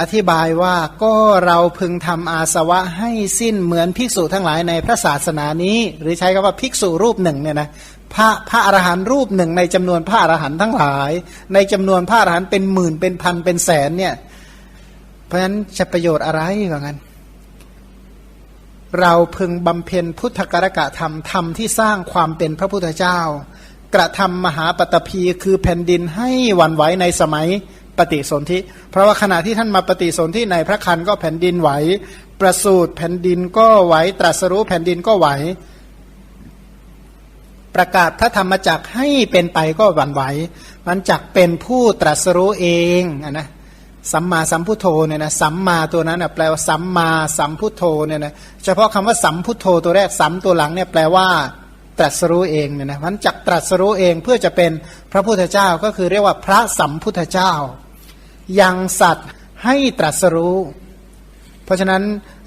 อธิบายว่าก็เราพึงทำอาสวะให้สิ้นเหมือนภิกษุทั้งหลายในพระศาสนานี้ หรือใช้คำว่าภิกษุรูปหนึ่งเนี่ยนะพระพระอรหันต์รูปหนึ่งในจำนวนพระอรหันต์ทั้งหลาย ในจำนวนพระอรหันต์เป็นหมื่นเป็นพันเป็นแสนเนี่ยเพราะฉะนั้นจะประโยชน์อะไรว่างั้น เราพึงบำเพ็ญพุทธกรกะธรรมธรรมที่สร้างความเป็นพระพุทธเจ้า กระทำมหาปตพีคือแผ่นดินให้หวั่นไหวในสมัย ปฏิสนธิ เพราะว่าขณะที่ท่านมาปฏิสนธิในพระคันก็แผ่นดินไหว ประสูติแผ่นดินก็ไหว ตรัสรู้แผ่นดินก็ไหว ประกาศพระธรรมจักให้เป็นไปก็หวั่นไหว มันจักเป็นผู้ตรัสรู้เองอนะสัมมาสัมพุทโธเนี่ยนะสัมมาตัวนั้นนะแปลว่าสัมมาสัมพุทโธเนี่ยนะเฉพาะคำว่าสัมพุทโธตัวแรกสัมตัวหลังเนี่ยแปลว่าตรัสรู้เองเนี่ยนะมันจักตรัสรู้เองเพื่อจะเป็นพระพุทธเจ้าก็คือเรียกว่าพระสัมพุทธเจ้า ยังสัตว์ให้ตรัสรู้ เพราะฉะนั้น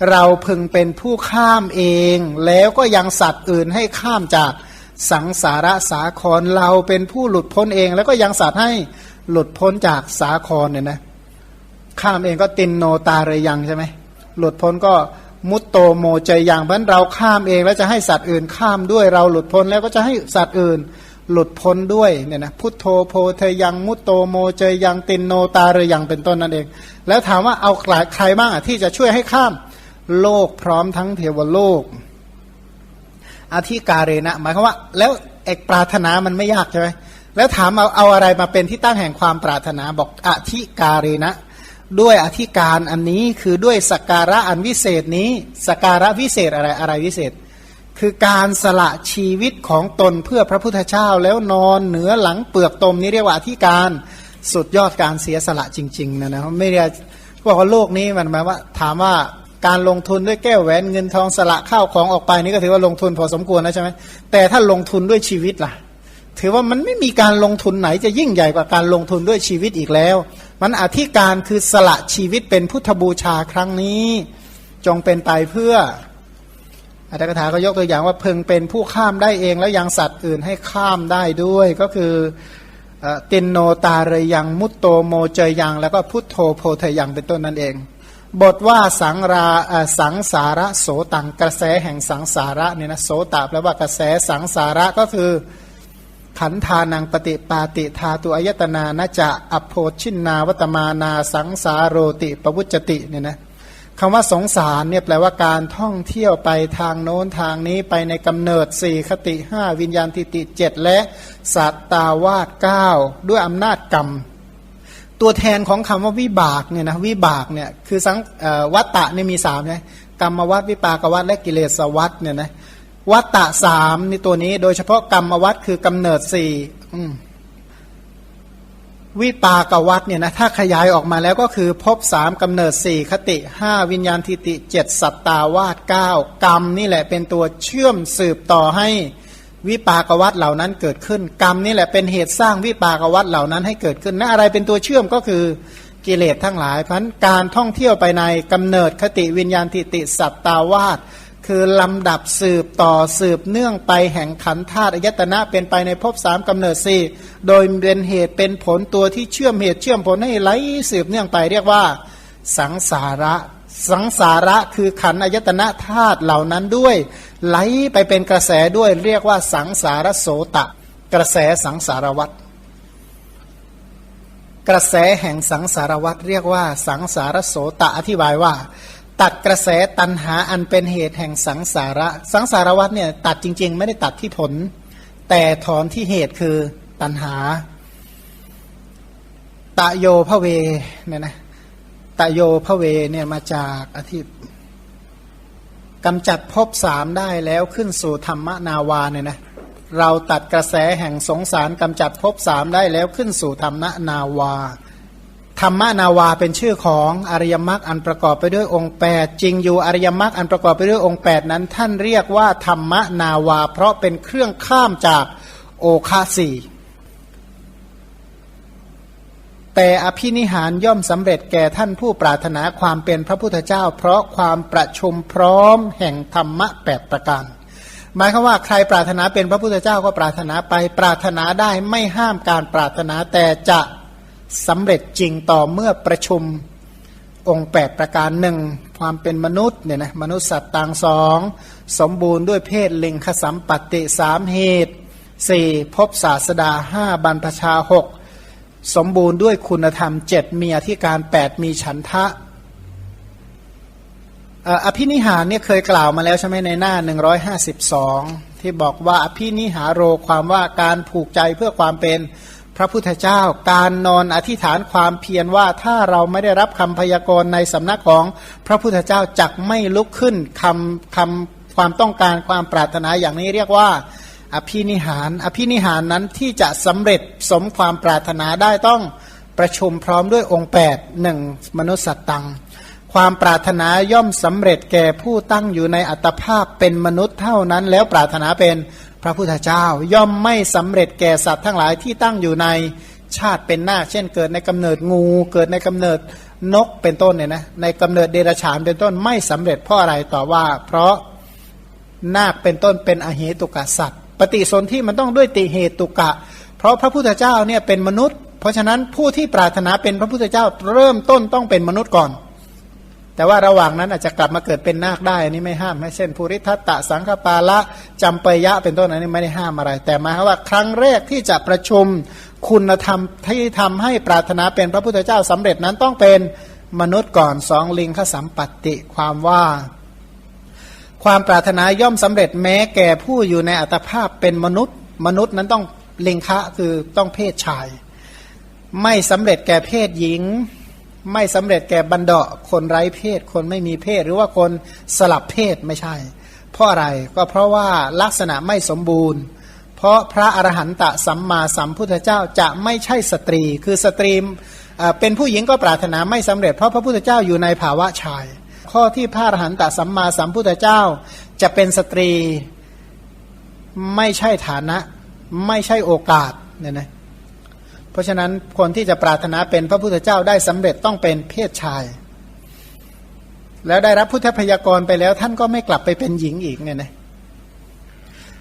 เราพึงเป็นผู้ข้ามเอง แล้วก็ยังสัตว์อื่นให้ข้ามจากสังสาระสาครเราเป็นผู้หลุดพ้นเอง แล้วก็ยังสัตว์ให้หลุดพ้นจากสาครเนี่ยนะข้ามเองก็ตินโนตาเรยังใช่ไหมหลุดพ้นก็มุตโตโมเจยังเพราะฉะนั้นเราข้ามเองแล้วจะให้สัตว์อื่นข้ามด้วยเราหลุดพ้นแล้วก็จะให้สัตว์อื่น หลุดพ้นด้วยเนี่ยนะพุทโธโพเทยังมุตโตโมเจยังตินโนตาเรยังเป็นต้นนั่นเอง แล้วถามว่าเอาใครบ้างอะที่จะช่วยให้ข้ามโลกพร้อมทั้งเทวโลก อธิการเนะหมายความว่า แล้วเอกปรารถนามันไม่ยากใช่ไหมแล้วถามเอาเอาอะไรมาเป็นที่ตั้งแห่งความปรารถนาบอกอธิการเนะ ด้วยอธิการอันนี้คือด้วยสการะอันวิเศษนี้สการะวิเศษอะไรอะไรวิเศษ คือการสละชีวิตของตนเพื่อพระพุทธเจ้าแล้วนอนเหนือหลังเปลือกตมนี้เรียกว่าอธิการสุดยอดการเสียสละจริงๆนะนะไม่ได้บอกว่าโลกนี้มันหมายว่า ถามว่าการลงทุนด้วยแก้วแหวนเงินทองสละข้าวของออกไปนี่ก็ถือว่าลงทุนพอสมควรนะใช่ไหมแต่ถ้าลงทุนด้วยชีวิตล่ะ ถือว่ามันไม่มีการลงทุนไหนจะยิ่งใหญ่กว่าการลงทุนด้วยชีวิตอีกแล้ว มันอธิการคือสละชีวิตเป็นพุทธบูชาครั้งนี้ จงเป็นไปเพื่อ อัตถกถาก็ยกตัวอย่างว่าพึงเป็นผู้ข้ามได้เองแล้วยังสัตว์อื่นให้ข้ามได้ด้วยก็คือตินโนตาเรยังมุตโตโมเจยัง แล้วก็พุทโธโพเทยังเป็นต้นนั่นเอง บทว่าสังราสังสาระโสตังกระแสแห่งสังสาระเนี่ยนะโสตแปลว่ากระแสสังสาระก็คือ ขันธานังปฏิปาติธาตุอายตนานะจะอโพชินนาวตมานาสังสาโรติปวุจติเนี่ยนะ คำว่าสงสารเนี่ยแปลว่าการท่องเที่ยวไปทางโน้นทางนี้ไปในกำเนิดสี่คติห้าวิญญาณทิติเจ็ดและสัตตาวาสเก้าด้วยอำนาจกรรม ตัวแทนของคำว่าวิบากเนี่ยนะวิบากเนี่ยคือสังวัตตะเนี่ยมีสามใช่กรรมวัตวิปากวัตและกิเลสวัตเนี่ยนะวัตตะสามในตัวนี้โดยเฉพาะกรรมวัตคือกำเนิดสี่ วิปากวัตเนี่ยนะถ้าขยายออกมาแล้วก็คือพบสามกำเนิดสี่คติห้าวิญญาณทิติเจ็ดสัตตาวาสเก้ากรรมนี่แหละเป็นตัวเชื่อมสืบต่อให้วิปากวัตเหล่านั้นเกิดขึ้น กรรมนี่แหละเป็นเหตุสร้างวิปากวัตเหล่านั้นให้เกิดขึ้นนะอะไรเป็นตัวเชื่อมก็คือกิเลสทั้งหลายพันการท่องเที่ยวไปในกำเนิดคติวิญญาณทิติสัตตาวาส คือลำดับสืบต่อสืบเนื่องไปแห่งขันธาตุอายตนะเป็นไปในภพสามกำเนิดสี่โดยเป็นเหตุเป็นผลตัวที่เชื่อมเหตุเชื่อมผลให้ไหลสืบเนื่องไปเรียกว่า สังสาระ สังสาระคือขันอายตนะธาตุเหล่านั้นด้วย ไหลไปเป็นกระแสด้วยเรียกว่า สังสารโสตะ กระแสสังสารวัตรกระแสแห่งสังสารวัตรเรียกว่า สังสารโสตะอธิบายว่า ตัดกระแสตันหาอันเป็นเหตุแห่งสังสาระ สังสารวัฏเนี่ยตัดจริง ๆ ไม่ได้ตัดที่ผล แต่ถอนที่เหตุคือตันหา ตะโยพระเวเนี่ยนะตะโยพระเวเนี่ยมาจากอธิกำจัดภพสามได้แล้วขึ้นสู่ธรรมนาวาเนี่ยนะเราตัดกระแสแห่งสงสารกำจัดภพสามได้แล้วขึ้นสู่ธรรมนาวา ธรรมนาวาเป็นชื่อของอริยมรรคอันประกอบไปด้วยองค์ 8 จริงอยู่อริยมรรคอันประกอบไปด้วยองค์ 8 นั้น ท่านเรียกว่าธรรมนาวา เพราะเป็นเครื่องข้ามจากโอคาสีแต่อภินิหารย่อมสำเร็จแก่ท่านผู้ปรารถนาความเป็นพระพุทธเจ้า เพราะความประชุมพร้อมแห่งธรรมะแปดประการหมายคือว่าใครปรารถนาเป็นพระพุทธเจ้าก็ปรารถนาไปปรารถนาได้ไม่ห้ามการปรารถนาแต่จะ สำเร็จจริงต่อเมื่อประชุมองค์ 8 ประการหนึ่งความเป็นมนุษย์เนี่ยนะมนุษย์สัตว์ต่างสองสมบูรณ์ด้วยเพศลิงคสัมปติสามเหตุสี่พบศาสดาห้าบรรพชาหกสมบูรณ์ด้วยคุณธรรมเจ็ดมีอธิการแปดมีฉันทะเอ่ออภินิหารเนี่ยเคยกล่าวมาแล้วใช่ไหมในหน้า 152 ที่บอกว่าอภินิหารโรความว่าการผูกใจเพื่อความเป็น พระพุทธเจ้าการนอนอธิษฐานความเพียรว่าถ้าเราไม่ได้รับคำพยากรณ์ในสำนักของพระพุทธเจ้าจักไม่ลุกขึ้นคำคำความต้องการความปรารถนาอย่างนี้เรียกว่า อภินิหาร อภินิหารนั้นที่จะสำเร็จสมความปรารถนาได้ต้องประชุมพร้อมด้วยองค์8หนึ่งมนุษย์สัตตัง ความปรารถนาย่อมสำเร็จแก่ผู้ตั้งอยู่ในอัตภาพเป็นมนุษย์เท่านั้นแล้วปรารถนาเป็น พระพุทธเจ้าย่อมไม่สำเร็จแก่สัตว์ทั้งหลายที่ตั้งอยู่ในชาติเป็นนาคเช่นเกิดในกำเนิดงูเกิดในกำเนิดนกเป็นต้นเนี่ยนะในกำเนิดเดรัจฉานเป็นต้นไม่สำเร็จเพราะอะไรต่อว่า เพราะนาคเป็นต้นเป็นอเหตุกะสัตว์ ปฏิสนธิมันต้องด้วยติเหตุกะ เพราะพระพุทธเจ้าเนี่ยเป็นมนุษย์ เพราะฉะนั้นผู้ที่ปรารถนาเป็นพระพุทธเจ้าเริ่มต้นต้องเป็นมนุษย์ก่อน แต่ว่าระหว่างนั้นอาจจะกลับมาเกิดเป็นนาคได้อันนี้ไม่ห้ามเช่นภูริทัตตะสังฆปาละจำปยะเป็นต้นอันนี้ไม่ได้ห้ามอะไร แต่หมายความว่าครั้งแรกที่จะประชุมคุณธรรมที่ทำให้ปรารถนาเป็นพระพุทธเจ้าสำเร็จนั้นต้องเป็นมนุษย์ก่อนสองลิงขสัมปัติความว่า ความปรารถนาย่อมสำเร็จแม้แก่ผู้อยู่ในอัตภาพเป็นมนุษย์ มนุษย์นั้นต้องลิงคะคือต้องเพศชาย ไม่สำเร็จแก่เพศหญิง ไม่สำเร็จแก่บันเดาะคนไร้เพศ คนไม่มีเพศ หรือว่าคนสลับเพศไม่ใช่ เพราะอะไรก็เพราะว่าลักษณะไม่สมบูรณ์ เพราะพระอรหันตสัมมาสัมพุทธเจ้าจะไม่ใช่สตรี คือสตรีเอ่อเป็นผู้หญิงก็ปรารถนาไม่สำเร็จ เพราะพระพุทธเจ้าอยู่ในภาวะชาย ข้อที่พระอรหันตสัมมาสัมพุทธเจ้าจะเป็นสตรีไม่ใช่ฐานะ ไม่ใช่โอกาสเนี่ยนะ เพราะฉะนั้นคนที่จะปรารถนาเป็นพระพุทธเจ้าได้สำเร็จต้องเป็นเพศชาย แล้วได้รับพุทธพยากรไปแล้วท่านก็ไม่กลับไปเป็นหญิงอีกเนี่ยนะ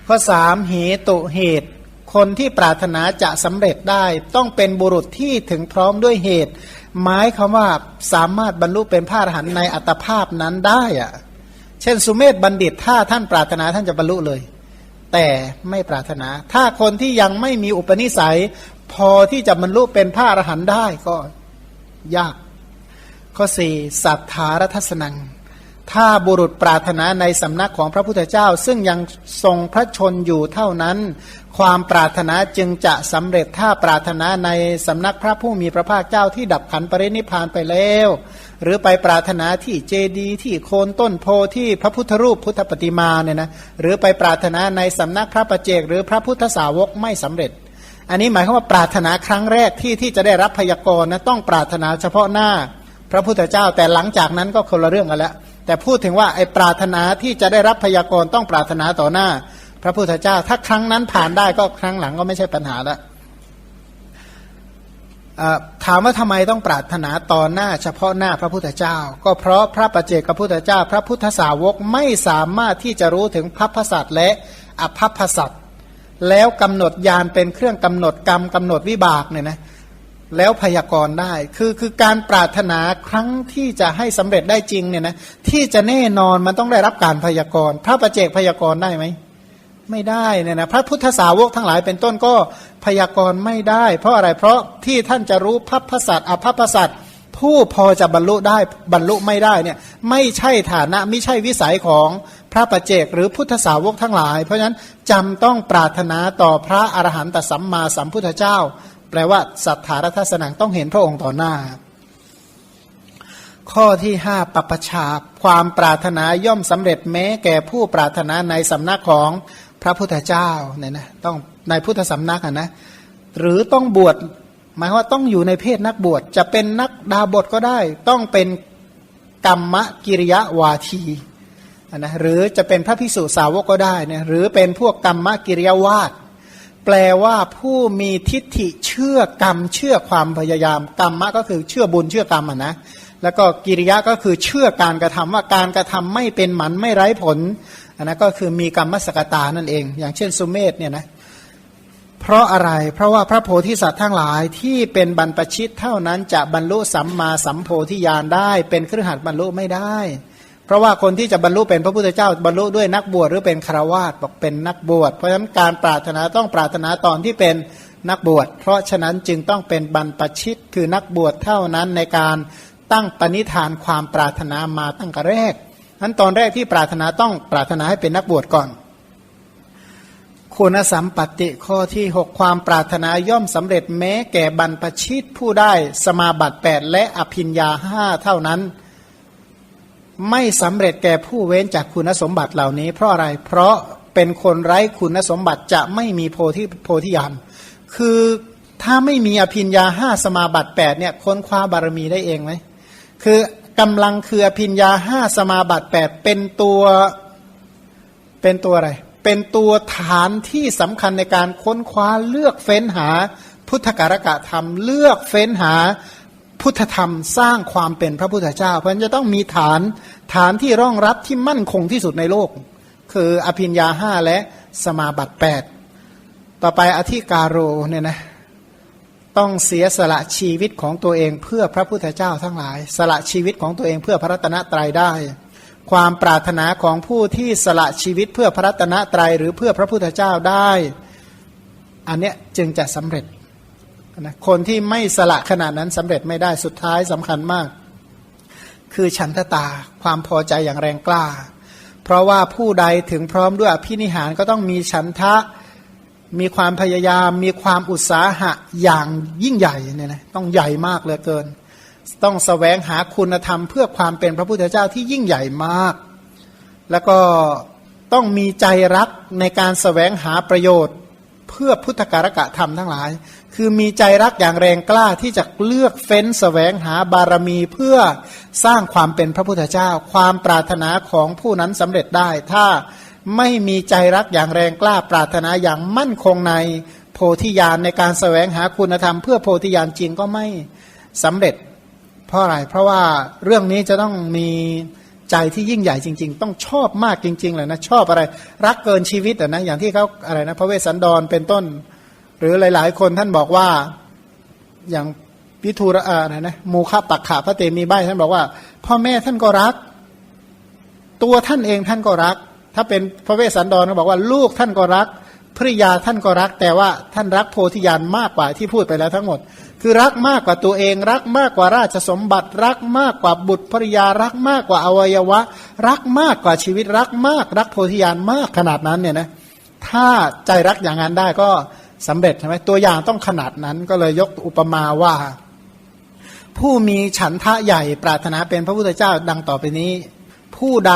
ข้อสามเหตุเหตุ คนที่ปรารถนาจะสำเร็จได้ ต้องเป็นบุรุษที่ถึงพร้อมด้วยเหตุ หมายคำว่าสามารถบรรลุเป็นพระอรหันต์ในอัตภาพนั้นได้อะเช่นสุเมธบัณฑิตถ้าท่านปรารถนาท่านจะบรรลุเลย แต่ไม่ปรารถนา ถ้าคนที่ยังไม่มีอุปนิสัย พอที่จะบรรลุเป็นพระอรหันต์ได้ก็ยาก ข้อสี่สัทธารทัศนัง ถ้าบุรุษปรารถนาในสำนักของพระพุทธเจ้า ซึ่งยังทรงพระชนอยู่เท่านั้น ความปรารถนาจึงจะสำเร็จถ้าปรารถนาในสำนักพระผู้มีพระภาคเจ้าที่ดับขันปรินิพานไปแล้ว หรือไปปรารถนาที่เจดีที่โคนต้นโพที่พระพุทธรูปพุทธปฏิมาเนี่ยนะหรือไปปรารถนาในสำนักพระประเจกหรือพระพุทธสาวกไม่สำเร็จ อันนี้หมายความว่าปรารถนาครั้งแรกที่ที่จะได้รับพยากรณ์นะต้องปรารถนาเฉพาะหน้าพระพุทธเจ้าแต่หลังจากนั้นก็คนละเรื่องกันแล้ว แต่พูดถึงว่าไอ้ปรารถนาที่จะได้รับพยากรณ์ต้องปรารถนาต่อหน้า พระพุทธเจ้า ถ้าครั้งนั้นผ่านได้ก็ครั้งหลังก็ไม่ใช่ปัญหาละถามว่าทำไมต้องปรารถนาต่อหน้า เฉพาะหน้าพระพุทธเจ้า ก็เพราะพระประเจกพระพุทธเจ้า พระพุทธสาวกไม่สามารถที่จะรู้ถึงพัพพสัตและอภัพพสัต แล้วกำหนดยานเป็นเครื่องกำหนดกรรมกำหนดวิบากเนี่ยนะแล้วพยากรณ์ได้ คือคือการปรารถนาครั้งที่จะให้สำเร็จได้จริงเนี่ยนะที่จะแน่นอนมันต้องได้รับการพยากรณ์พระประเจกพยากรณ์ได้ไหมไม่ได้เนี่ยนะพระพุทธสาวกทั้งหลายเป็นต้นก็พยากรณ์ไม่ได้ เพราะอะไรเพราะที่ท่านจะรู้พัพพสัตอภัพพสัต ผู้พอจะบรรลุได้บรรลุไม่ได้เนี่ยไม่ใช่ฐานะไม่ใช่วิสัยของพระประเจกหรือพุทธสาวกทั้งหลาย เพราะฉะนั้นจำต้องปรารถนาต่อพระอรหันตสัมมาสัมพุทธเจ้า แปลว่าสัทธารทัศนังต้องเห็นพระองค์ต่อหน้า ข้อที่ห้าปปชาความปรารถนาย่อมสำเร็จแม้แก่ผู้ปรารถนาในสำนักของพระพุทธเจ้าเนี่ยนะต้องในพุทธสำนักอะนะหรือต้องบวช หมายว่าต้องอยู่ในเพศนักบวชจะเป็นนักดาบทก็ได้ ต้องเป็นกรรมกิริยาวาทีนะหรือจะเป็นพระพิสุสาวกก็ได้เนี่ยหรือเป็นพวกกรรมกิริยาวาทแปลว่าผู้มีทิฏฐิเชื่อกรรมเชื่อความพยายาม กรรมะก็คือเชื่อบุญเชื่อกรรมอะนะแล้วก็กิริยะก็คือเชื่อการกระทำว่าการกระทำไม่เป็นหมันไม่ไร้ผลอันนั้นก็คือมีกรรมสกตานั่นเอง อย่างเช่นสุเมธเนี่ยนะเพราะอะไร เพราะว่าพระโพธิสัตว์ทั้งหลายที่เป็นบรรพชิตเท่านั้นจะบรรลุสัมมาสัมโพธิญาณได้ เป็นเครือขัดบรรลุไม่ได้ เพราะว่าคนที่จะบรรลุเป็นพระพุทธเจ้าบรรลุด้วยนักบวชหรือเป็นคารวาสบอกเป็นนักบวช เพราะฉะนั้นการปรารถนาต้องปรารถนาตอนที่เป็นนักบวช เพราะฉะนั้นจึงต้องเป็นบรรพชิตคือนักบวชเท่านั้นในการตั้งปณิธานความปรารถนามาตั้งแต่แรกนั้นตอนแรกที่ปรารถนาต้องปรารถนาให้เป็นนักบวชก่อน คุณสัมปติข้อที่ 6 ความปรารถนาย่อมสำเร็จแม้แก่บรรพชิตผู้ได้สมาบัติ 8 และอภิญญาห้าเท่านั้น ไม่สำเร็จแก่ผู้เว้นจากคุณสมบัติเหล่านี้ เพราะอะไรเพราะเป็นคนไร้คุณสมบัติจะไม่มีโพธิโพธิญาณคือถ้าไม่มีอภิญญาห้าสมาบัติ8เนี่ยค้นคว้าบารมีได้เองไหมคือกำลังคืออภิญญาห้าสมาบัติ8เป็นตัวเป็นตัวอะไร เป็นตัวฐานที่สำคัญในการค้นคว้าเลือกเฟ้นหา พุทธการกะธรรม เลือกเฟ้นหาพุทธธรรมสร้างความเป็นพระพุทธเจ้า เพราะฉะนั้นจะต้องมีฐานฐานที่รองรับที่มั่นคงที่สุดในโลก คืออภิญญาห้าและสมาบัติ8ต่อไปอธิการโรเนี่ยนะต้องเสียสละชีวิตของตัวเองเพื่อพระพุทธเจ้าทั้งหลาย สละชีวิตของตัวเองเพื่อพระรัตนตรัยได้ ความปรารถนาของผู้ที่สละชีวิตเพื่อพระรัตนตรัยหรือเพื่อพระพุทธเจ้าได้ อันเนี้ยจึงจะสำเร็จนะคนที่ไม่สละขนาดนั้นสำเร็จไม่ได้สุดท้ายสำคัญมาก คือฉันทตาความพอใจอย่างแรงกล้า เพราะว่าผู้ใดถึงพร้อมด้วยอภินิหารก็ต้องมีฉันทะมีความพยายาม มีความอุตสาหะอย่างยิ่งใหญ่เนี่ยนะต้องใหญ่มากเหลือเกิน ต้องสแสวงหาคุณธรรมเพื่อความเป็นพระพุทธเจ้าที่ยิ่งใหญ่มาก แล้วก็ต้องมีใจรักในการสแสวงหาประโยชน์ เพื่อพุทธการกะธรรมทั้งหลาย คือมีใจรักอย่างแรงกล้าที่จะเลือกเฟ้นสแสวงหาบารมีเพื่อสร้างความเป็นพระพุทธเจ้า ความปรารถนาของผู้นั้นสำเร็จได้ ถ้าไม่มีใจรักอย่างแรงกล้าปรารถนาอย่างมั่นคงในโพธิญาณในการแสวงหาคุณธรรม เพื่อโพธิญาณจริงก็ไม่สำเร็จ เพราะอะไร เพราะว่าเรื่องนี้จะต้องมีใจที่ยิ่งใหญ่จริง ๆ ต้องชอบมากจริงๆเลยนะชอบอะไร รักเกินชีวิตอะนะอย่างที่เขาอะไรนะพระเวสสันดรเป็นต้น หรือหลาย ๆ คนท่านบอกว่าอย่างพิทูระอะไรนะมูคาปักขาพระเตมีใบท่านบอกว่า พ่อแม่ท่านก็รัก ตัวท่านเองท่านก็รัก ถ้าเป็นพระเวสสันดรก็บอกว่าลูกท่านก็รัก ริยาท่านก็รักแต่ว่าท่านรักโพธิญาณมากกว่าที่พูดไปแล้วทั้งหมด คือรักมากกว่าตัวเอง รักมากกว่าราชสมบัติ รักมากกว่าบุตรภริยารักมากกว่าอวัยวะ รักมากกว่าชีวิตรักมาก รักโพธิญาณมากขนาดนั้นเนี่ยนะถ้าใจรักอย่างนั้นได้ก็สำเร็จใช่ไหมตัวอย่างต้องขนาดนั้นก็เลยยกอุปมาว่า ผู้มีฉันทะใหญ่ปรารถนาเป็นพระพุทธเจ้าดังต่อไปนี้ ผู้ใด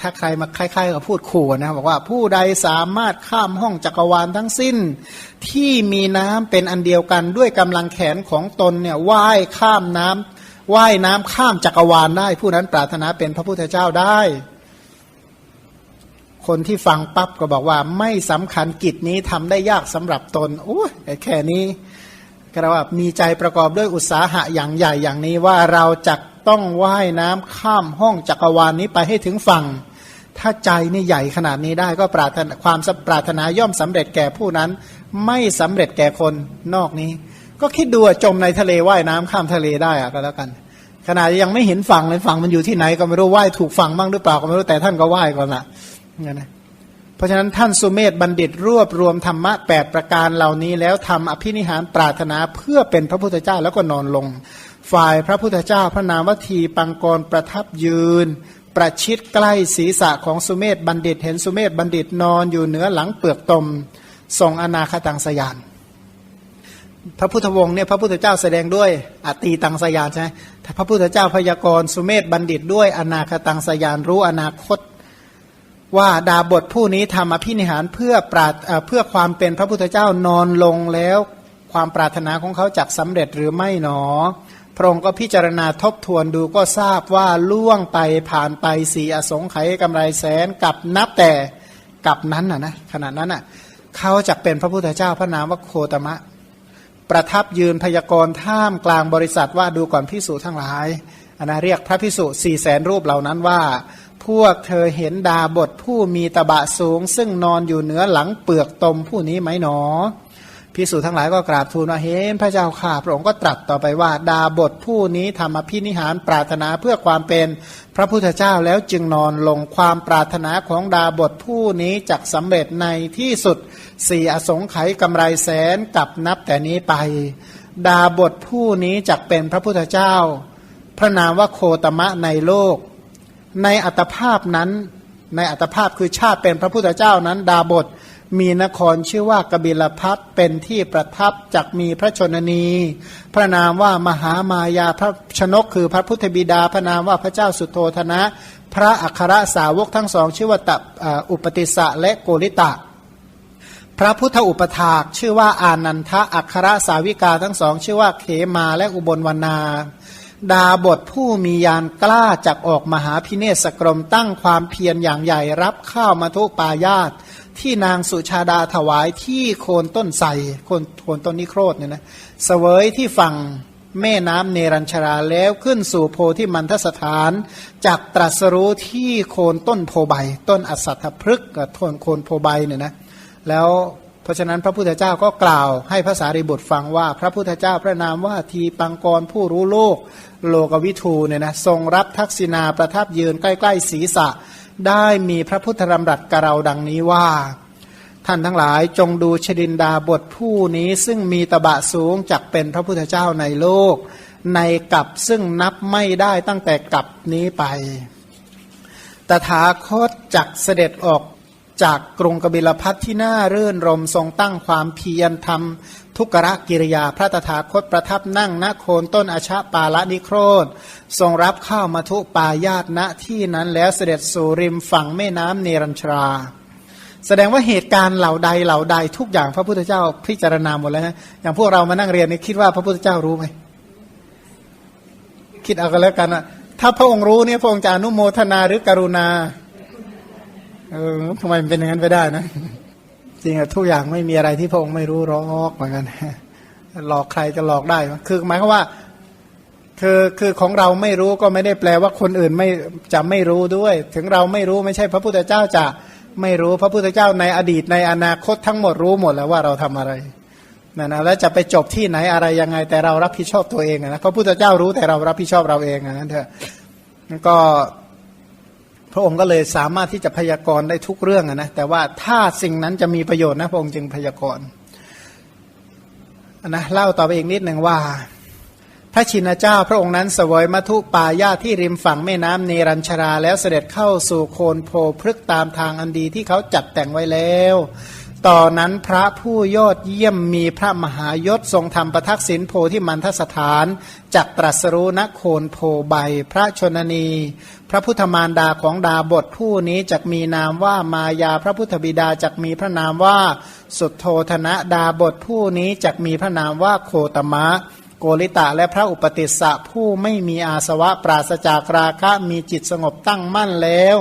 ถ้าใครมาคล้ายๆกับพูดขู่นะบอกว่าผู้ใดสามารถข้ามห้องจักรวาลทั้งสิ้น ที่มีน้ำเป็นอันเดียวกันด้วยกำลังแขนของตนเนี่ยว่ายข้ามน้ำว่ายน้ำข้ามจักรวาลได้ ผู้นั้นปรารถนาเป็นพระพุทธเจ้าได้ คนที่ฟังปั๊บก็บอกว่าไม่สำคัญกิจนี้ทำได้ยากสำหรับตนโอ้ยแค่นี้ก็ว่ามีใจประกอบด้วยอุตสาหะอย่างใหญ่อย่างนี้ว่าเราจะ ต้องว่ายน้ำข้ามห้องจักรวาลนนี้ไปให้ถึงฝั่ง ถ้าใจนี่ใหญ่ขนาดนี้ได้ก็ปรารถนาความปรารถนาย่อมสำเร็จแก่ผู้นั้น ไม่สำเร็จแก่คนนอกนี้ ก็คิดดูจมในทะเลว่ายน้ำข้ามทะเลได้อะก็แล้วกัน ขนาดยังไม่เห็นฝั่งเลยฝั่งมันอยู่ที่ไหนก็ไม่รู้ว่ายถูกฝั่งบ้างหรือเปล่าก็ไม่รู้แต่ท่านก็ว่ายก่อนละเนี่ยนะเพราะฉะนั้นท่านสุเมธบัณฑิตรวบรวมธรรมะแปดประการเหล่านี้แล้วทำอภินิหารปรารถนาเพื่อเป็นพระพุทธเจ้าแล้วก็นอนลง ฝ่ายพระพุทธเจ้าพระนามวทีปังกรประทับยืน ประชิดใกล้ศีรษะของสุเมธบัณฑิต เห็นสุเมธบัณฑิตนอนอยู่เหนือหลังเปลือกตมทรงอนาคตังสยาน พระพุทธวงศ์เนี่ยพระพุทธเจ้าแสดงด้วยอตีตังสยานใช่ไหมพระพุทธเจ้าพยากรณ์สุเมธบัณฑิตด้วยอนาคตังสยานรู้อนาคตว่าดาบทผู้นี้ทำอภินิหารเพื่อปราดเพื่อความเป็นพระพุทธเจ้านอนลงแล้ว ความปรารถนาของเขาจักสำเร็จหรือไม่หนอ พระองค์ก็พิจารณาทบทวนดูก็ทราบว่าล่วงไปผ่านไปสี่อสงไขยกำไรแสนกับนับแต่กับนั้นน่ะนะขณะนั้นน่ะเขาจะเป็นพระพุทธเจ้าพระนามว่าโคตมะ ประทับยืนพยากรณ์ท่ามกลางบริษัทว่าดูก่อนพิสูจทั้งหลายอันนะเรียกพระพิสุสี่แสนรูปเหล่านั้นว่า พวกเธอเห็นดาบทผู้มีตะบะสูง ซึ่งนอนอยู่เหนือหลังเปลือกตมผู้นี้ไหมหนอ พิสูจทั้งหลายก็กราบทูลว่าเห็นพระเจ้าข่าพระองค์ก็ตรัสต่อไปว่า ดาบทผู้นี้ทำอภินิหารปรารถนาเพื่อความเป็นพระพุทธเจ้าแล้วจึงนอนลงความปรารถนาของดาบทผู้นี้จักสำเร็จในที่สุดสี่อสงไขยกำไรแสนกับนับแต่นี้ไป ดาบทผู้นี้จักเป็นพระพุทธเจ้า พระนามว่าโคตมะในโลก ในอัตภาพนั้นในอัตภาพคือชาติเป็นพระพุทธเจ้านั้น ดาบท มีนครชื่อว่ากบิลพัทเป็นที่ประทับจักมีพระชนนี พระนามว่ามหามายาพระชนกคือพระพุทธบิดา พระนามว่าพระเจ้าสุโธธนะ พระอัครสาวกทั้งสองชื่อว่าตอุปติสะและโกริตะ พระพุทธอุปถากชื่อว่าอานันทะอัครสาวิกาทั้งสองชื่อว่าเขมาและอุบลวรรณาดาบทผู้มียานกล้าจักออกมหาพิเนศกรมตั้งความเพียรอย่างใหญ่รับข้าวมาทุปายาต ที่นางสุชาดาถวายที่โคนต้นไทรโคนโคนต้นนิโครธเนี่ยนะเสวยที่ฝั่งแม่น้ำเนรัญชราแล้วขึ้นสู่โพที่มันทสถาน จากตรัสรู้ที่โคนต้นโพใบ ต้นอสัตถพฤกษ์กับต้นโคนโพใบเนี่ยนะแล้วเพราะฉะนั้นพระพุทธเจ้าก็กล่าวให้ภาษาริบุตรฟังว่า พระพุทธเจ้าพระนามว่าทีปังกรผู้รู้โลก โลกวิทูเนี่ยนะทรงรับทักษิณาประทับยืนใกล้ ๆ ศีรษะ ได้มีพระพุทธธรรมรัตกเราดังนี้ว่า ท่านทั้งหลายจงดูชดินดาบทผู้นี้ซึ่งมีตบะสูงจักเป็นพระพุทธเจ้าในโลก ในกับซึ่งนับไม่ได้ตั้งแต่กับนี้ไป ตถาคตจักเสด็จออกจากกรุงกบิลพัทที่น่าเรื่นรมทรงตั้งความเพียรทำ ทุกรกิริยาพระตถาคตประทับนั่งณโคนต้นอชะปาละนิโครธทรงรับข้าวมาทุปายาตณที่นั้นแล้วเสด็จสู่ริมฝั่งแม่น้ำเนรัญชรา แสดงว่าเหตุการณ์เหล่าใดเหล่าใดทุกอย่างพระพุทธเจ้าพิจารณาหมดแล้วนะอย่างพวกเรามานั่งเรียนนี่คิดว่าพระพุทธเจ้ารู้ไหมคิดเอากันแล้วกันอะถ้าพระองค์รู้เนี่ยพระองค์จะอนุโมทนาหรือกรุณาเออทำไมมันเป็นอย่างนั้นไปได้นะ จริงอะทุกอย่างไม่มีอะไรที่พระองค์ไม่รู้หรอกเหมือนกันหลอกใครจะหลอกได้ คือหมายความว่าคือคือของเราไม่รู้ก็ไม่ได้แปลว่าคนอื่นไม่จะไม่รู้ด้วย ถึงเราไม่รู้ไม่ใช่พระพุทธเจ้าจะไม่รู้พระพุทธเจ้าในอดีตในอนาคตทั้งหมดรู้หมดแล้วว่าเราทำอะไรนะนะแล้วจะไปจบที่ไหนอะไรยังไงแต่เรารับผิดชอบตัวเองนะพระพุทธเจ้ารู้แต่เรารับผิดชอบเราเองนะเถอะก็ พระองค์ก็เลยสามารถที่จะพยากรณ์ได้ทุกเรื่องนะแต่ว่าถ้าสิ่งนั้นจะมีประโยชน์นะพระองค์จึงพยากรณ์นะเล่าต่อไปอีกนิดหนึ่งว่า พระชินเจ้าพระองค์นั้นเสวยมัทุปายาที่ริมฝั่งแม่น้ำเนรัญชราแล้วเสด็จเข้าสู่โคนโพพฤกตามทางอันดีที่เขาจัดแต่งไว้แล้ว ต่อนนั้นพระผู้ยอดเยี่ยมมีพระมหายศทรงธรรมประทักษิณโพที่มันทสถานจักตรัสรู้ณโคนโพใบพระชนนี ระพุทธมารดาของดาบทผู้นี้จักมีนามว่ามายาพระพุทธบิดาจักมีพระนามว่าสุดโทธนะดาบทผู้นี้จักมีพระนามว่าโคตมะ โกริตะและพระอุปติสสะผู้ไม่มีอาสวะปราศจากราคะมีจิตสงบตั้งมั่นแล้ว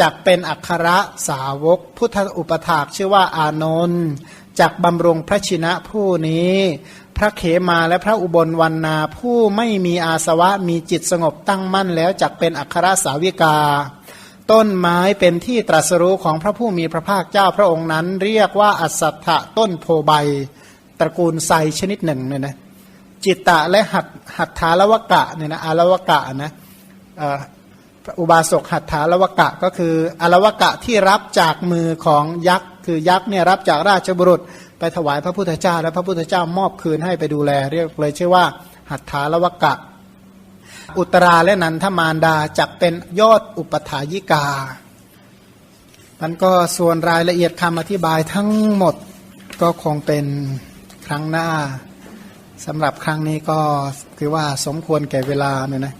จักเป็นอัครสาวก พุทธอุปถากชื่อว่าอานนท์จักบำรงพระชินะผู้นี้ พระเขมาและพระอุบลวันนาผู้ไม่มีอาสวะมีจิตสงบตั้งมั่นแล้วจักเป็นอัครสาวิกา ต้นไม้เป็นที่ตรัสรู้ของพระผู้มีพระภาคเจ้าพระองค์นั้น เรียกว่าอัศถะต้นโพใบ ตระกูลไซชนิดหนึ่งเนี่ยนะจิตตะและหัตหัตถาลวกะเนี่ยนะอารวกะนะอุบาสกหัตถาลวกะก็คืออาวกะที่รับจากมือของยักษ์คือยักษ์เนี่ยรับจากราชบุรุษ ไปถวายพระพุทธเจ้า และพระพุทธเจ้ามอบคืนให้ไปดูแล เรียกเลยชื่อว่า หัตถาลวกะ อุตราและนันทมารดาจักเป็นยอดอุปถายิกา มันก็ส่วนรายละเอียดคำอธิบายทั้งหมดก็คงเป็นครั้งหน้าสำหรับครั้งนี้ก็คือว่าสมควรแก่เวลาเนี่ยนะ